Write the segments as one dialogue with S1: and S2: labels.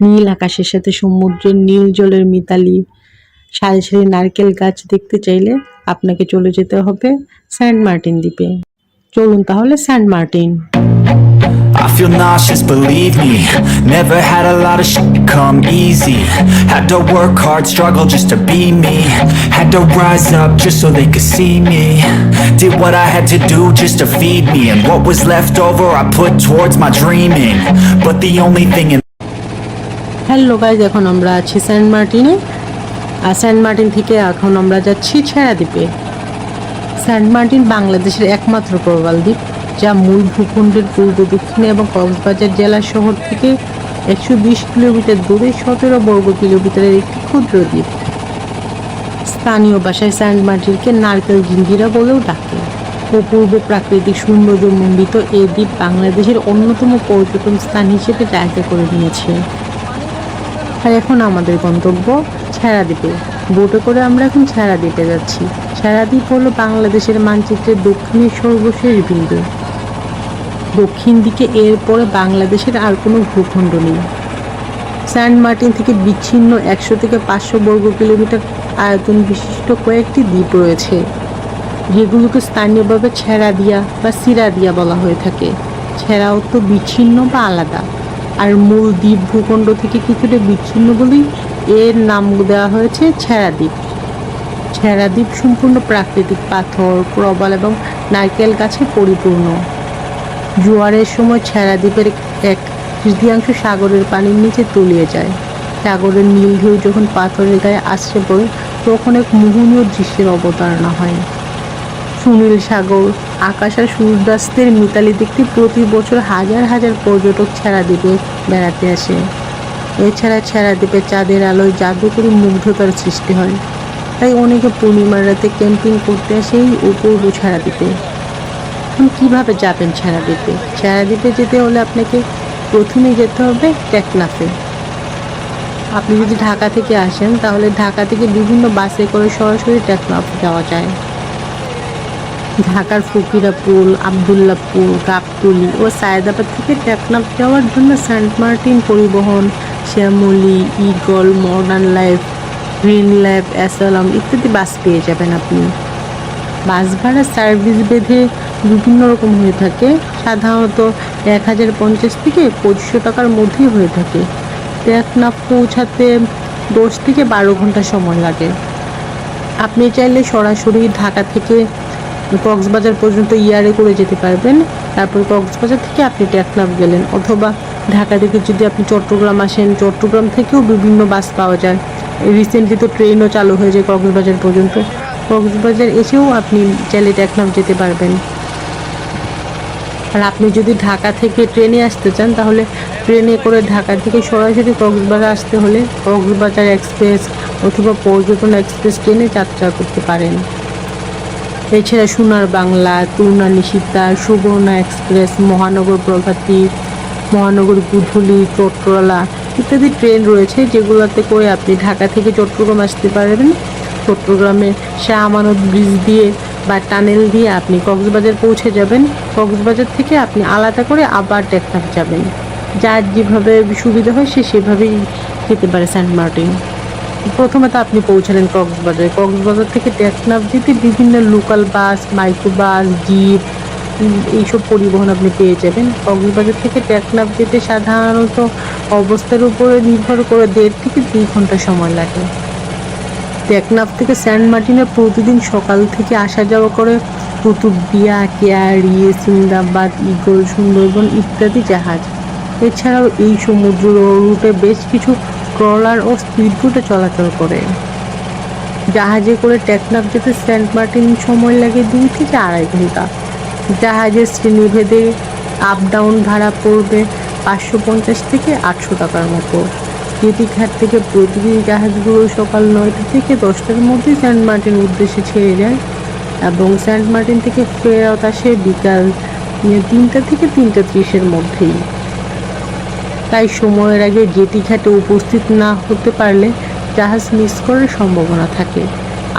S1: নীল আকাশের সাথে সমুদ্রের নীল জলের মিতালি সারি সারি নারকেল গাছ দেখতে চাইলে আপনাকে চলে যেতে হবে সেন্ট মার্টিন দ্বীপে চলুন তাহলে Saint Martin
S2: I feel nauseous, believe me Never had a lot of shit come easy Had to work hard, struggle just to be me Had to rise up just so they could see me Did what I had to do just to feed me And what was left over I put towards my dreaming But the only thing in
S1: hello guys এখন আমরা আছি Saint মার্টিনে আর Saint Martin থেকে এখন আমরা যাচ্ছি ছেড়া দ্বীপে সেন্ট মার্টিন বাংলাদেশের একমাত্র প্রবাল দ্বীপ, যা মূল ভূখণ্ডের পূর্ব, দক্ষিণে এবং কক্সবাজার জেলা শহর থেকে একশো বিশ কিলোমিটার দূরে সতেরো বর্গ কিলোমিটারের একটি ক্ষুদ্র দ্বীপ। স্থানীয় ভাষায় সেন্ট মার্টিনকে নারকেল জিঞ্জিরা বলেও ডাকে। অপূর্ব প্রাকৃতিক সৌন্দর্য মণ্ডিত এই দ্বীপ বাংলাদেশের অন্যতম পর্যটন স্থান হিসেবে জায়গা করে নিয়েছে। আর এখন আমাদের গন্তব্য ছেড়াদ্বীপে। বোটে করে আমরা এখন ছেড়াদ্বীপে যাচ্ছি। ছেড়াদ্বীপ হলো বাংলাদেশের মানচিত্রের দক্ষিণের সর্বশেষ বিন্দু। দক্ষিণ দিকে এরপরে বাংলাদেশের আর কোনো ভূখণ্ড নেই। সেন্ট মার্টিন থেকে বিচ্ছিন্ন একশো থেকে পাঁচশো বর্গ কিলোমিটার আয়তন বিশিষ্ট কয়েকটি দ্বীপ রয়েছে, যেগুলোকে স্থানীয়ভাবে ছেঁড়া দিয়া বা সিরা দিয়া বলা হয়ে থাকে। ছেঁড়া তো বিচ্ছিন্ন বা আলাদা। আর মূল দ্বীপ ভূখণ্ড থেকে কিছুটা বিচ্ছিন্ন বলেই এর নাম দেওয়া হয়েছে ছেঁড়া দ্বীপ ছেঁড়া দ্বীপ সম্পূর্ণ প্রাকৃতিক পাথর, প্রবাল এবং নারকেল গাছে পরিপূর্ণ। জোয়ারের সময় ছেঁড়া দ্বীপের এক তৃতীয়াংশ সাগরের পানির নিচে তলিয়ে যায়। সাগরের নীল ঢেউ যখন পাথরের গায়ে আসছে পড়ে, তখন এক মোহনীয় দৃশ্যের অবতারণা হয়। সুনীল সাগর আকাশ আর সূর্যাস্তের মিতালি দেখতে প্রতি বছর হাজার হাজার পর্যটক ছেড়া দ্বীপে বেড়াতে আসে। এছাড়া ছেড়া দ্বীপে চাঁদের আলোয় জাদুকরী মুগ্ধতার সৃষ্টি হয়। তাই অনেকে পূর্ণিমার রাতে ক্যাম্পিং করতে আসে এই অপূর্ব ছাড়া দ্বীপে কীভাবে যাবেন ছাড়া দ্বীপে ছাড়া দ্বীপে যেতে হলে আপনাকে প্রথমে যেতে হবে টেকনাফে আপনি যদি ঢাকা থেকে আসেন, তাহলে ঢাকা থেকে বিভিন্ন বাসে করে সরাসরি টেকনাফ যাওয়া যায়। ঢাকার ফকিরাপুর, আবদুল্লাপুর, গাবতলি ও সায়দাবাদ থেকে টেকনাফ যাওয়ার জন্য সেন্ট মার্টিন পরিবহন, Shyamoli eagle modern life, green life, asylum ইত্যাদি বাস পেয়ে যাবেন আপনি। বাস ভাড়া, সার্ভিস বেঁধে বিভিন্ন রকম হয়ে থাকে। সাধারণত এক হাজার পঞ্চাশ থেকে পঁচিশশো টাকার মধ্যেই হয়ে থাকে। টেকনাফ পৌঁছাতে দশ থেকে বারো ঘণ্টা সময় লাগে। আপনি চাইলে সরাসরি ঢাকা থেকে কক্সবাজার পর্যন্ত ইয়ারে করে যেতে পারবেন। তারপর কক্সবাজার থেকে আপনি টেকনাফ গেলেন অথবা ঢাকা থেকে যদি আপনি চট্টগ্রাম আসেন, চট্টগ্রাম থেকেও বিভিন্ন বাস পাওয়া যায়। রিসেন্টলি তো ট্রেনও চালু হয়েছে কক্সবাজার পর্যন্ত। কক্সবাজার এসেও আপনি চাইলে টেকনাফ যেতে পারবেন। আর আপনি যদি ঢাকা থেকে ট্রেনে আসতে চান, তাহলে ট্রেনে করে ঢাকা থেকে সরাসরি কক্সবাজার আসতে হলে কক্সবাজার এক্সপ্রেস অথবা পর্যটন এক্সপ্রেস ট্রেনে যাত্রা করতে পারেন। এছাড়া সোনার বাংলা তুর্না নিশিতা সুবর্ণা এক্সপ্রেস, মহানগর প্রভাতী, মহানগর গুধুলি চট্টলা ইত্যাদি ট্রেন রয়েছে যেগুলোতে করে আপনি ঢাকা থেকে চট্টগ্রাম আসতে পারবেন। চট্টগ্রামে শাহ আমানত ব্রিজ দিয়ে বা টানেল দিয়ে আপনি কক্সবাজার পৌঁছে যাবেন। কক্সবাজার থেকে আপনি আলাদা করে আবার টেকনাফ যাবেন। যার যেভাবে সুবিধা হয় সে সেভাবেই যেতে পারে সেন্ট মার্টিন। প্রথমে তো আপনি পৌঁছালেন কক্সবাজারে। কক্সবাজার থেকে টেকনাফ যেতে বিভিন্ন local bus micro bus jeep এইসব পরিবহন আপনি পেয়ে যাবেন। কক্সবাজার থেকে টেকনাফ যেতে সাধারণত অবস্থার উপরে নির্ভর করে দেড় থেকে দুই ঘণ্টা সময় লাগে। টেকনাফ থেকে সেন্ট মার্টিনে প্রতিদিন সকাল থেকে আসা যাওয়া করে কুতুবদিয়া, কেয়ারি, সিন্দাবাদ ইগল সুন্দরবন ইত্যাদি জাহাজ। এছাড়াও এই সমুদ্র রুটে বেশ কিছু ট্রলার ও স্পিডবোটে চলাচল করে। জাহাজে করে টেকনাফ যেতে সেন্ট মার্টিন সময় লাগে দুই থেকে আড়াই ঘণ্টা। জাহাজের শ্রেণীভেদে আপ ডাউন ভাড়া পড়বে পাঁচশো পঞ্চাশ থেকে আটশো টাকার মতো। জেটিঘাট থেকে প্রতিদিন জাহাজগুলো সকাল নয়টা থেকে দশটার মধ্যে সেন্ট মার্টিন উদ্দেশ্যে ছেড়ে যায় এবং সেন্ট মার্টিন থেকে ফেরত আসে বিকাল তিনটা থেকে তিনটা ত্রিশের মধ্যেই। তাই সময়ের আগে জেটি ঘাটে উপস্থিত না হতে পারলে জাহাজ মিস করার সম্ভাবনা থাকে।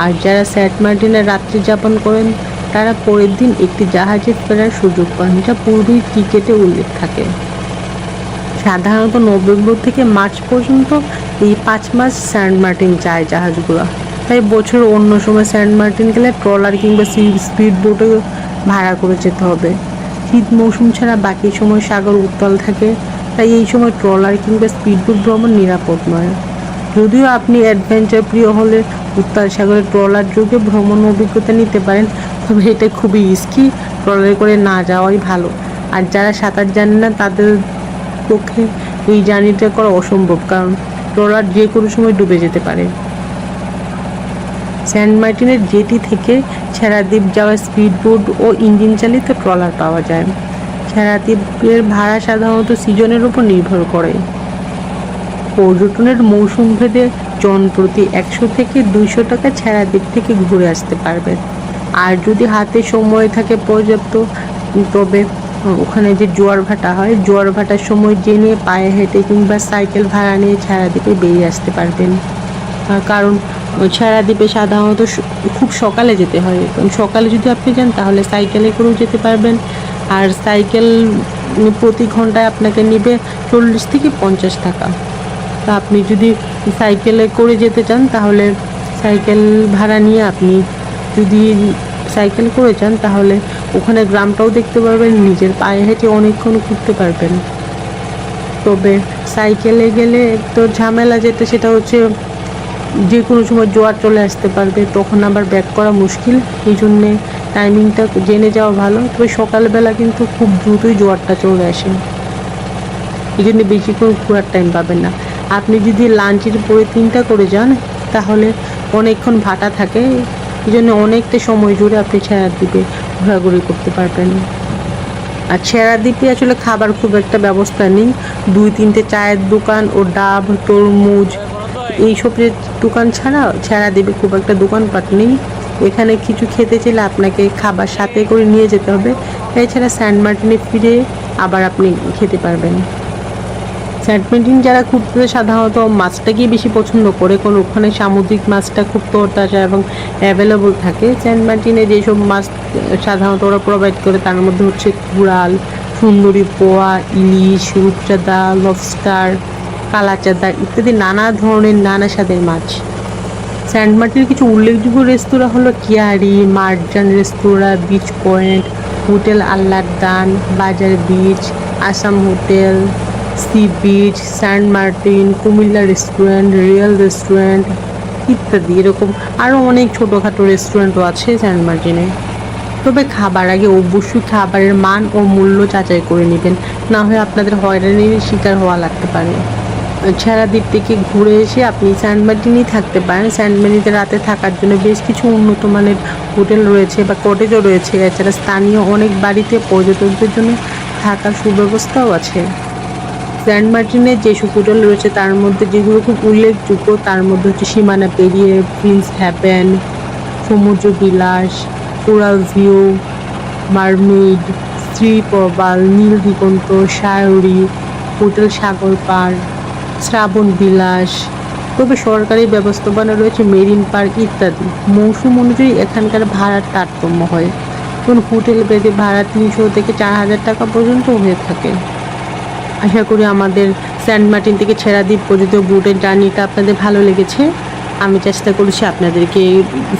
S1: আর যারা সেন্ট মার্টিনে রাত্রি যাপন করেন, তারা পরের দিন একটি জাহাজে ফেরার সুযোগ পান যা পূর্বেই টিকেটে উল্লেখ থাকে। সাধারণত নভেম্বর থেকে মার্চ পর্যন্ত এই পাঁচ মাস স্যান্ড মার্টিন যায় জাহাজগুলো। তাই বছর অন্য সময় স্যান্ড মার্টিন গেলে ট্রলার কিংবা স্পিড বোটে ভাড়া করে যেতে হবে। শীত মৌসুম ছাড়া বাকি সময় সাগর উত্তাল থাকে তাই এই সময় ট্রলার কিংবা স্পিড বোট ভ্রমণ নিরাপদ নয়। যদিও আপনি অ্যাডভেঞ্চার প্রিয় হলে উত্তাল সাগরে ট্রলার যোগে ভ্রমণ অভিজ্ঞতা নিতে পারেন, তবে এটা খুবই রিস্কি ট্রলারে করে না যাওয়াই ভালো। আর যারা সাঁতার জানে না, তাদের পক্ষে এই জার্নিটা করা অসম্ভব, কারণ ট্রলার যে কোনো সময় ডুবে যেতে পারে। সেন্ট মার্টিনের জেটি থেকে ছেড়াদ্বীপ যাওয়া স্পিড বোট ও ইঞ্জিন চালিত ট্রলার পাওয়া যায়। ছেড়াদ্বীপের ভাড়া সাধারণত সিজনের উপর নির্ভর করে। পর্যটনের মৌসুম ভেদে জন প্রতি একশো থেকে দুইশো টাকা ছেড়া দিক থেকে ঘুরে আসতে পারবেন আর যদি হাতে সময় থাকে পর্যাপ্ত, তবে ওখানে যে জোয়ার ভাটা হয়, জোয়ার ভাটার সময় জেনে পায়ে হেঁটে কিংবা সাইকেল ভাড়া নিয়ে ছাড়া দ্বীপে বেরিয়ে আসতে পারবেন। কারণ ছাড়া দ্বীপে সাধারণত খুব সকালে যেতে হয়। সকালে যদি আপনি যান, তাহলে সাইকেলে করেও যেতে পারবেন। আর সাইকেল প্রতি ঘন্টায় আপনাকে নেবে চল্লিশ থেকে পঞ্চাশ টাকা। তা আপনি যদি সাইকেলে করে যেতে চান, তাহলে সাইকেল ভাড়া নিয়ে আপনি যদি সাইকেল করে যান, তাহলে ওখানে গ্রামটাও দেখতে পারবেন, নিজের পায়ে হেঁটে অনেকক্ষণ ঘুরতে পারবেন। তবে সাইকেলে গেলে তো ঝামেলা যেতে, সেটা হচ্ছে যে কোনো সময় জোয়ার চলে আসতে পারবে, তখন আবার ব্যাক করা মুশকিল। এই জন্যে টাইমিংটা জেনে যাওয়া ভালো। তবে সকালবেলা কিন্তু খুব দ্রুতই জোয়ারটা চলে আসে। এই জন্য বেশিক্ষণ ঘোরার টাইম পাবেন না। আপনি যদি লাঞ্চের পরে তিনটা করে যান, তাহলে অনেকক্ষণ ভাটা থাকে। এই জন্য অনেকটা সময় জুড়ে আপনি ছেড়া দ্বীপে ঘোরাঘুরি করতে পারবেন। আর ছেড়া দ্বীপে আসলে খাবার খুব একটা ব্যবস্থা নেই। দুই তিনটে চায়ের দোকান ও ডাব, তরমুজ এইসবের দোকান ছাড়া ছাড়া দেবে, খুব একটা দোকানপাট নেই। এখানে কিছু খেতে চাইলে আপনাকে খাবার সাথে করে নিয়ে যেতে হবে। এছাড়া স্যান্ড মার্টিনে ফিরে আবার আপনি খেতে পারবেন। স্যান্ট মার্টিন যারা ঘুরতে সাধারণত মাছটাকেই বেশি পছন্দ করে, কারণ ওখানে সামুদ্রিক মাছটা খুব তরতাজা এবং অ্যাভেলেবল থাকে। সেন্ট মার্টিনে যেসব মাছ সাধারণত ওরা প্রোভাইড করে, তার মধ্যে হচ্ছে কুড়াল, সুন্দরী পোয়া, ইলিশ, রূপচাঁদা লবস্টার কালাচাঁদা ইত্যাদি নানা ধরনের, নানা স্বাদের মাছ। স্যান্ড মার্টিনের কিছু উল্লেখযোগ্য রেস্তোরাঁ হলো কিয়ারি, মার্জান রেস্তোরাঁ, বিচ পয়েন্ট, হোটেল আল্লাদান বাজার beach, Assam hotel, sea beach Saint Martin, Comilla restaurant real restaurant ইত্যাদি এরকম আরও অনেক ছোটোখাটো রেস্টুরেন্টও আছে স্যান্ড মার্টিনে। তবে খাবার আগে অবশ্যই খাবারের মান ও মূল্য যাচাই করে নেবেন। না হয় আপনাদের হয়রানির শিকার হওয়া লাগতে পারে। ছেড়া দ্বীপ থেকে ঘুরে এসে আপনি স্যান্ড মার্টিনেই থাকতে পারেন। স্যান্ডমার্টিনতে রাতে থাকার জন্য বেশ কিছু উন্নত মানের হোটেল রয়েছে বা কটেজও রয়েছে। এছাড়া স্থানীয় অনেক বাড়িতে পর্যটকদের জন্য থাকার সুব্যবস্থাও আছে। স্যান্ড মার্টিনে যেসব হোটেল রয়েছে, তার মধ্যে যেগুলো খুব উল্লেখযোগ্য, তার মধ্যে হচ্ছে সীমানা পেরিয়ে prince haven Samudra Bilash, coral view, mermaid Shri Prabal, Nil Diganta, Sairi, hotel Sagar Par. Srabon Bilash, তবে সরকারি ব্যবস্থাপনা রয়েছে মেরিন পার্ক ইত্যাদি। মৌসুম অনুযায়ী এখানকার ভাড়ার তারতম্য হয়। কোন হোটেল বেদে ভাড়া তিনশো থেকে চার হাজার টাকা পর্যন্ত হয়ে থাকে। আশা করি আমাদের স্যান্ড মার্টিন থেকে ছেড়াদ্বীপ পর্যন্ত বোটের জার্নিটা আপনাদের ভালো লেগেছে। আমি চেষ্টা করছি আপনাদেরকে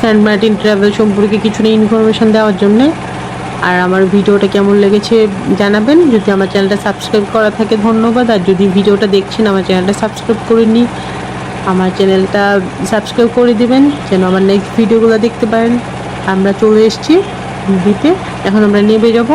S1: স্যান্ড মার্টিন ট্রাভেল সম্পর্কে কিছুটা ইনফরমেশন দেওয়ার জন্য। আর আমার ভিডিওটা কেমন লেগেছে জানাবেন। যদি আমার চ্যানেলটা সাবস্ক্রাইব করা থাকে, ধন্যবাদ। আর যদি ভিডিওটা দেখছেন, আমার চ্যানেলটা সাবস্ক্রাইব করে নিই আমার চ্যানেলটা সাবস্ক্রাইব করে দেবেন, যেন আমার নেক্সট ভিডিওগুলো দেখতে পারেন। আমরা চলে এসেছি দিতে এখন আমরা নেমে যাব।